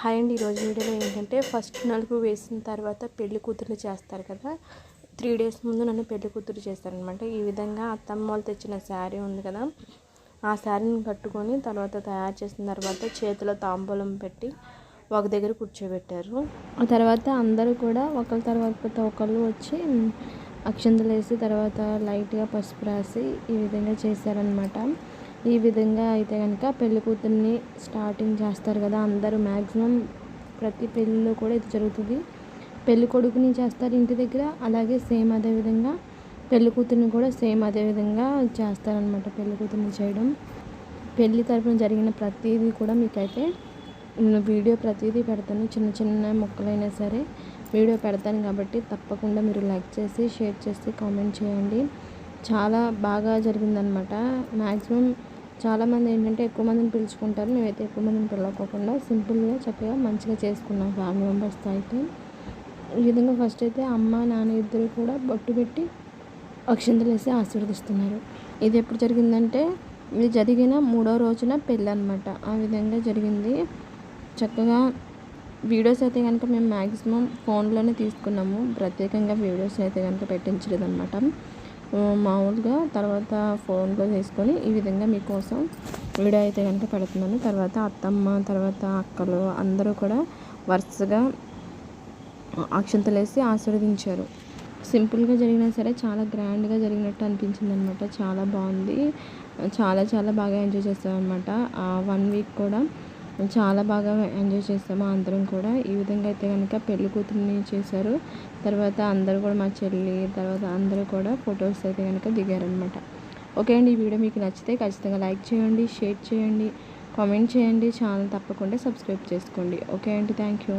Hi అండి. ఈరోజు వీడియోలో ఏంటంటే ఫస్ట్ నలుగు వేసిన తర్వాత పెళ్ళి కూతురు చేస్తారు కదా. త్రీ డేస్ ముందు నన్ను పెళ్ళి కూతురు చేస్తారనమాట. ఈ విధంగా అత్తమ్మ వాళ్ళు తెచ్చిన శారీ ఉంది కదా. ఆ శారీని కట్టుకొని తర్వాత తయారు చేసిన తర్వాత చేతిలో తాంబూలం పెట్టి ఒక దగ్గర కూర్చోబెట్టారు. ఆ తర్వాత అందరూ కూడా ఒకరి తర్వాత ఒకళ్ళు వచ్చి అక్షంతలు వేసి తర్వాత లైట్గా పసుపు రాసి ఈ విధంగా చేశారనమాట. ఈ విధంగా అయితే కనుక పెళ్ళి కూతుర్ని స్టార్టింగ్ చేస్తారు కదా అందరూ మ్యాక్సిమం ప్రతి పెళ్ళిలో కూడా ఇది జరుగుతుంది. పెళ్ళి కొడుకుని చేస్తారు ఇంటి దగ్గర అలాగే సేమ్ అదే విధంగా పెళ్ళి కూతుర్ని కూడా సేమ్ అదే విధంగా చేస్తారనమాట పెళ్ళి కూతుర్ని చేయడం. పెళ్ళి తరపున జరిగిన ప్రతిదీ కూడా మీకైతే నేను వీడియో ప్రతిదీ పెడతాను చిన్న చిన్న మొక్కలైనా సరే. వీడియో పెడతాను కాబట్టి తప్పకుండా మీరు లైక్ చేసి షేర్ చేసి కామెంట్ చేయండి. చాలా బాగా జరిగిందనమాట మ్యాక్సిమం చాలామంది ఏంటంటే ఎక్కువ మందిని పిలుచుకుంటారు. మేమైతే ఎక్కువ మందిని పిలవకోకుండా సింపుల్గా చక్కగా మంచిగా చేసుకున్నాం ఫ్యామిలీ మెంబర్స్తో అయితే. ఈ విధంగా ఫస్ట్ అయితే అమ్మ నాన్న ఇద్దరు కూడా బొట్టు పెట్టి అక్షంతలు వేసి ఆశీర్వదిస్తున్నారు. ఇది ఎప్పుడు జరిగిందంటే ఇది జరిగిన మూడో రోజున పెళ్ళి అనమాట ఆ విధంగా జరిగింది. చక్కగా వీడియోస్ అయితే కనుక మేము మ్యాక్సిమం ఫోన్లోనే తీసుకున్నాము. ప్రత్యేకంగా వీడియోస్ అయితే కనుక పెట్టించలేదు అనమాట మామూలుగా తర్వాత ఫోన్లో తీసుకొని ఈ విధంగా మీకోసం వీడియో అయితే కనుక పెడుతున్నాను. తర్వాత అత్తమ్మ తర్వాత అక్కలు అందరూ కూడా వరుసగా అక్షంతలు వేసి ఆశీర్వదించారు. సింపుల్గా జరిగినా సరే చాలా గ్రాండ్గా జరిగినట్టు అనిపించింది అనమాట చాలా బాగుంది. చాలా చాలా బాగా ఎంజాయ్ చేస్తాం అనమాట ఆ వన్ వీక్ కూడా చాలా బాగా ఎంజాయ్ చేసాము అందరం కూడా. ఈ విధంగా అయితే కనుక పెళ్ళి కూతురిని చేశారు. తర్వాత అందరూ కూడా మా చెల్లి తర్వాత అందరూ కూడా ఫొటోస్ అయితే కనుక దిగారనమాట ఓకే అండి ఈ వీడియో మీకు నచ్చితే ఖచ్చితంగా లైక్ చేయండి షేర్ చేయండి కామెంట్ చేయండి ఛానల్ తప్పకుండా సబ్స్క్రైబ్ చేసుకోండి. ఓకే అండి థ్యాంక్ యూ